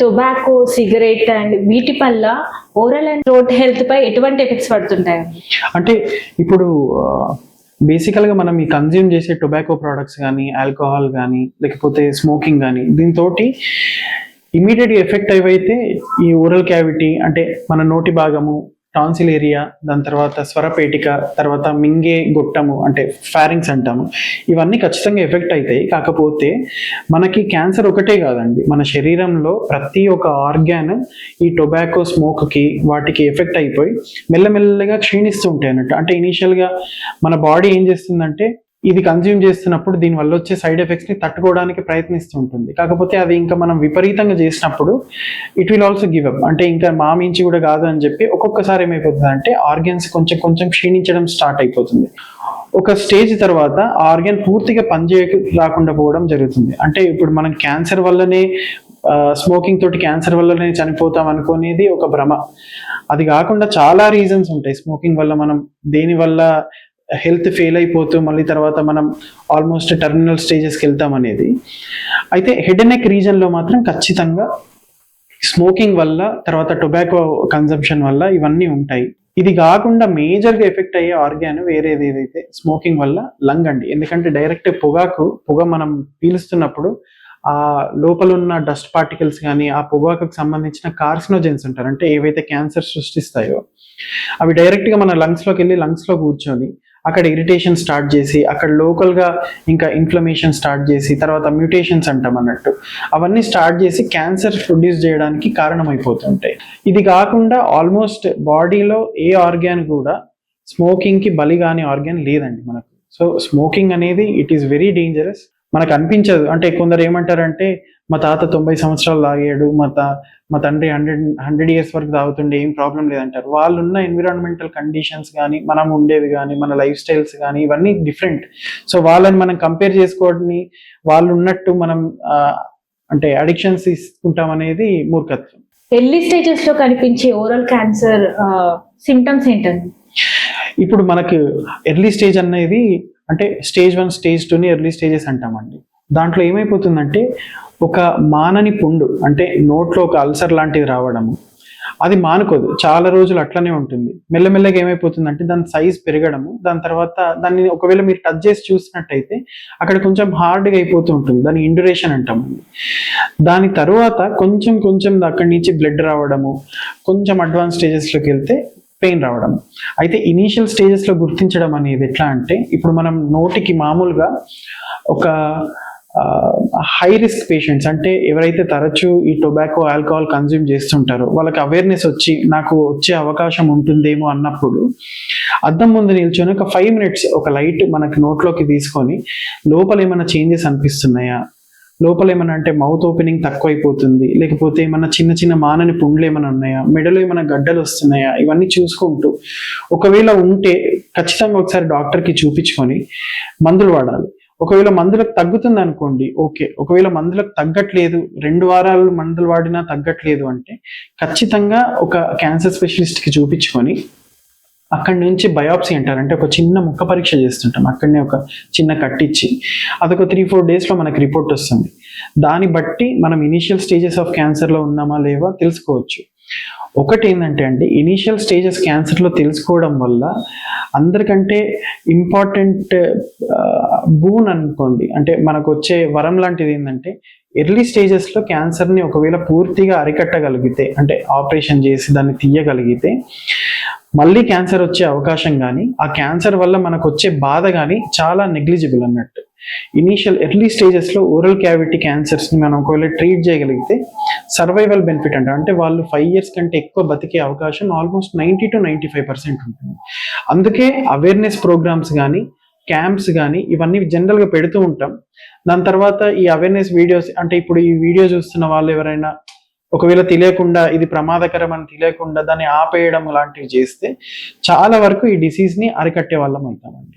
Tobacco cigarette and వీటి వల్ల oral and రోడ్ హెల్త్ పై ఎటువంటి ఎఫెక్ట్స్ పడుతుంటాయి? అంటే ఇప్పుడు బేసికల్గా మనం ఈ కన్జ్యూమ్ చేసే టొబాకో ప్రోడక్ట్స్ కానీ ఆల్కహాల్ కానీ లేకపోతే స్మోకింగ్ కానీ దీంతో ఇమీడియట్ ఎఫెక్ట్ ఏవైతే ఈ ఓరల్ క్యావిటీ అంటే మన నోటి భాగము టాన్సిల్ ఏరియా దాని తర్వాత స్వరపేటిక తర్వాత మింగే గొట్టము అంటే ఫారింగ్స్ అంటాము. ఇవన్నీ ఖచ్చితంగా ఎఫెక్ట్ అవుతాయి కాకపోతే మనకి క్యాన్సర్ ఒకటే కాదండి. మన శరీరంలో ప్రతి ఒక్క ఆర్గాన్ ఈ టొబాకో స్మోక్కి వాటికి ఎఫెక్ట్ అయిపోయి మెల్లమెల్లగా క్షీణిస్తూ ఉంటాయి అన్నట్టు. అంటే ఇనీషియల్గా మన బాడీ ఏం చేస్తుందంటే ఇది కన్జ్యూమ్ చేస్తున్నప్పుడు దీని వల్ల వచ్చే సైడ్ ఎఫెక్ట్స్ని తట్టుకోవడానికి ప్రయత్నిస్తూ ఉంటుంది. కాకపోతే అది ఇంకా మనం విపరీతంగా చేసినప్పుడు it will also give up అంటే ఇంకా మా మించి కూడా కాదు అని చెప్పి ఒక్కొక్కసారి ఏమైపోతుంది అంటే ఆర్గన్స్ కొంచెం కొంచెం క్షీణించడం స్టార్ట్ అయిపోతుంది. ఒక స్టేజ్ తర్వాత ఆర్గన్ పూర్తిగా పనిచేయ రాకుండా పోవడం జరుగుతుంది. అంటే ఇప్పుడు మనం క్యాన్సర్ వల్లనే స్మోకింగ్ తోటి క్యాన్సర్ వల్లనే చనిపోతాం అనుకునేది ఒక భ్రమ. అది కాకుండా చాలా రీజన్స్ ఉంటాయి. స్మోకింగ్ వల్ల మనం దేని వల్ల హెల్త్ ఫెయిల్ అయిపోతూ మళ్ళీ తర్వాత మనం ఆల్మోస్ట్ టర్మినల్ స్టేజెస్కి వెళ్తాం అనేది. అయితే హెడ్ నెక్ రీజన్లో మాత్రం ఖచ్చితంగా స్మోకింగ్ వల్ల తర్వాత టొబాకో కన్సంప్షన్ వల్ల ఇవన్నీ ఉంటాయి. ఇది కాకుండా మేజర్గా ఎఫెక్ట్ అయ్యే ఆర్గాన్ వేరేది ఏదైతే స్మోకింగ్ వల్ల లంగ్ అండి. ఎందుకంటే డైరెక్ట్ పొగాకు పొగ మనం పీలుస్తున్నప్పుడు ఆ లోపల ఉన్న డస్ట్ పార్టికల్స్ కానీ ఆ పొగాకు సంబంధించిన కార్సినోజెన్స్ ఉంటారు. అంటే ఏవైతే క్యాన్సర్ సృష్టిస్తాయో అవి డైరెక్ట్గా మన లంగ్స్లోకి వెళ్ళి లంగ్స్లో కూర్చొని అక్కడ ఇరిటేషన్ స్టార్ట్ చేసి అక్కడ లోకల్గా ఇంకా ఇన్ఫ్లమేషన్ స్టార్ట్ చేసి తర్వాత మ్యూటేషన్స్ అంటాం అన్నట్టు. అవన్నీ స్టార్ట్ చేసి క్యాన్సర్ ప్రొడ్యూస్ చేయడానికి కారణమైపోతుంటాయి. ఇది కాకుండా ఆల్మోస్ట్ బాడీలో ఏ ఆర్గాన్ కూడా స్మోకింగ్కి బలి కాని ఆర్గాన్ లేదండి మనకు. సో స్మోకింగ్ అనేది ఇట్ ఈస్ వెరీ డేంజరస్ మనకు అనిపించదు. అంటే కొందరు ఏమంటారంటే మా తాత తొంభై సంవత్సరాలు తాగాడు మా తా మా తండ్రి హండ్రెడ్ హండ్రెడ్ ఇయర్స్ వరకు తాగుతుండే ఏం ప్రాబ్లం లేదంటారు. వాళ్ళు ఉన్న ఎన్విరాన్మెంటల్ కండిషన్స్ కానీ మనం ఉండేవి కానీ మన లైఫ్ స్టైల్స్ కానీ ఇవన్నీ డిఫరెంట్. సో వాళ్ళని మనం కంపేర్ చేసుకోవడానికి వాళ్ళు ఉన్నట్టు మనం అంటే అడిక్షన్స్ తీసుకుంటాం అనేది మూర్ఖత్వం. ఎర్లీ స్టేజెస్లో కనిపించే ఓరల్ క్యాన్సర్ సిమ్టమ్స్ ఏంటండి? ఇప్పుడు మనకు ఎర్లీ స్టేజ్ అనేది అంటే స్టేజ్ వన్ స్టేజ్ టూని ఎర్లీ స్టేజెస్ అంటామండి. దాంట్లో ఏమైపోతుందంటే ఒక మానని పుండు అంటే నోట్లో ఒక అల్సర్ లాంటిది రావడము అది మానుకోదు. చాలా రోజులు అట్లనే ఉంటుంది. మెల్లమెల్లగా ఏమైపోతుందంటే దాని సైజ్ పెరగడము దాని తర్వాత దాన్ని ఒకవేళ మీరు టచ్ చేసి చూసినట్టయితే అక్కడ కొంచెం హార్డ్గా అయిపోతూ ఉంటుంది. దాని ఇండ్యురేషన్ అంటామండి. దాని తర్వాత కొంచెం కొంచెం అక్కడి నుంచి బ్లడ్ రావడము కొంచెం అడ్వాన్స్ స్టేజెస్లోకి వెళ్తే పెయిన్ రావడం. అయితే ఇనీషియల్ స్టేజెస్లో గుర్తించడం అనేది ఎట్లా అంటే ఇప్పుడు మనం నోటికి మామూలుగా ఒక హై రిస్క్ పేషెంట్స్ అంటే ఎవరైతే తరచూ ఈ టొబాకో ఆల్కహాల్ కన్జ్యూమ్ చేస్తుంటారో వాళ్ళకి అవేర్నెస్ వచ్చి నాకు వచ్చే అవకాశం ఉంటుందేమో అన్నప్పుడు అద్దం ముందు నిల్చొని ఒక ఫైవ్ మినిట్స్ ఒక లైట్ మనకి నోట్లోకి తీసుకొని లోపల ఏమైనా చేంజెస్ అనిపిస్తున్నాయా? లోపల ఏమైనా అంటే మౌత్ ఓపెనింగ్ తక్కువ అయిపోతుంది లేకపోతే ఏమైనా చిన్న చిన్న మానని పుండ్లు ఏమైనా ఉన్నాయా? మెడలో ఏమైనా గడ్డలు వస్తున్నాయా? ఇవన్నీ చూసుకుంటూ ఒకవేళ ఉంటే ఖచ్చితంగా ఒకసారి డాక్టర్కి చూపించుకొని మందులు వాడాలి. ఒకవేళ మందులకు తగ్గుతుంది అనుకోండి ఓకే. ఒకవేళ మందులకు తగ్గట్లేదు రెండు వారాలు మందులు వాడినా తగ్గట్లేదు అంటే ఖచ్చితంగా ఒక క్యాన్సర్ స్పెషలిస్ట్కి చూపించుకొని అక్కడి నుంచి బయాప్సీ అంటారు. అంటే ఒక చిన్న ముక్క పరీక్ష చేస్తుంటాం. అక్కడనే ఒక చిన్న కట్టించి అదొక త్రీ ఫోర్ డేస్లో మనకి రిపోర్ట్ వస్తుంది. దాన్ని బట్టి మనం ఇనీషియల్ స్టేజెస్ ఆఫ్ క్యాన్సర్లో ఉన్నామా లేవా తెలుసుకోవచ్చు. ఒకటి ఏంటంటే అండి ఇనీషియల్ స్టేజెస్ క్యాన్సర్లో తెలుసుకోవడం వల్ల అందరికంటే ఇంపార్టెంట్ బూన్ అనుకోండి. అంటే మనకు వచ్చే వరం లాంటిది ఏంటంటే ఎర్లీ స్టేజెస్లో క్యాన్సర్ని ఒకవేళ పూర్తిగా అరికట్టగలిగితే అంటే ఆపరేషన్ చేసి దాన్ని తీయగలిగితే మళ్ళీ క్యాన్సర్ వచ్చే అవకాశం కానీ ఆ క్యాన్సర్ వల్ల మనకు వచ్చే బాధ కానీ చాలా నెగ్లిజిబుల్ అన్నట్టు. ఇనీషియల్ ఎర్లీ స్టేజెస్లో ఓరల్ క్యావిటీ క్యాన్సర్స్ని మనం ఒకవేళ ట్రీట్ చేయగలిగితే సర్వైవల్ బెనిఫిట్ అంట. అంటే వాళ్ళు ఫైవ్ ఇయర్స్ కంటే ఎక్కువ బతికే అవకాశం almost ninety two ninety five percent ఉంటుంది. అందుకే అవేర్నెస్ ప్రోగ్రామ్స్ కానీ క్యాంప్స్ కానీ ఇవన్నీ జనరల్గా పెడుతూ ఉంటాం. దాని తర్వాత ఈ అవేర్నెస్ వీడియోస్ అంటే ఇప్పుడు ఈ వీడియో చూస్తున్న వాళ్ళు ఎవరైనా ఒకవేళ తెలియకుండా ఇది ప్రమాదకరం అని తెలియకుండా దాన్ని ఆపేయడం లాంటివి చేస్తే చాలా వరకు ఈ డిసీజ్ని అరికట్టే వాళ్ళం అవుతామండి.